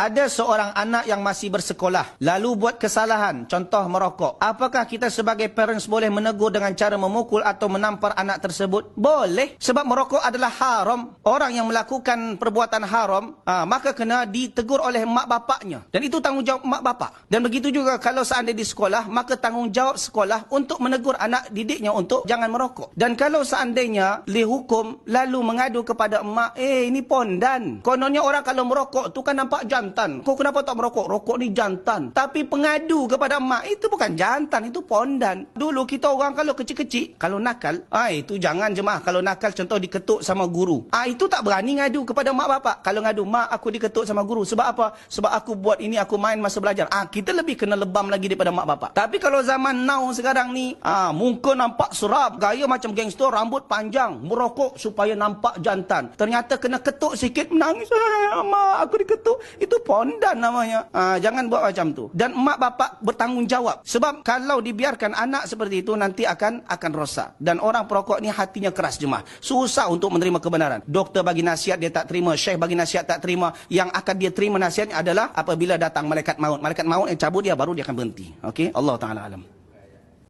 Ada seorang anak yang masih bersekolah, lalu buat kesalahan, contoh merokok. Apakah kita sebagai parents boleh menegur dengan cara memukul atau menampar anak tersebut? Boleh. Sebab merokok adalah haram. Orang yang melakukan perbuatan haram, ah, maka kena ditegur oleh mak bapaknya. Dan itu tanggungjawab mak bapak. Dan begitu juga kalau seandainya di sekolah, maka tanggungjawab sekolah untuk menegur anak didiknya untuk jangan merokok. Dan kalau seandainya li hukum lalu mengadu kepada emak, eh ini pondan. Kononnya orang kalau merokok tu kan nampak jantan. Kau kenapa tak merokok? Rokok ni jantan. Tapi pengadu kepada emak itu bukan jantan, itu pondan. Dulu kita orang kalau kecil-kecil, kalau nakal, ah itu jangan jemaah. Kalau nakal contoh diketuk sama guru. Ah itu tak berani ngadu kepada mak bapak. Kalau ngadu, mak aku diketuk sama guru. Sebab apa? Sebab aku buat ini, aku main masa belajar. Ah kita lebih kena lebam lagi daripada mak bapak. Tapi kalau zaman now sekarang ni, ah muka nampak serap, gaya macam gangster, rambut panjang, merokok supaya nampak jantan. Ternyata kena ketuk sikit menangis. Ah, mak aku diketuk. Itu pondan namanya. Ah jangan buat macam tu. Dan mak bapak bertanggungjawab. Sebab kalau dibiarkan anak seperti itu nanti akan akan rosak. Dan orang perokok ni hatinya keras jemaah. Susah untuk menerima kebenaran. Doktor bagi nasihat dia tak terima, syekh bagi nasihat tak terima. Yang akan dia terima nasihatnya adalah apabila datang malaikat maut. Malaikat maut yang cabut dia baru dia akan berhenti. Okey? Allah Taala alam.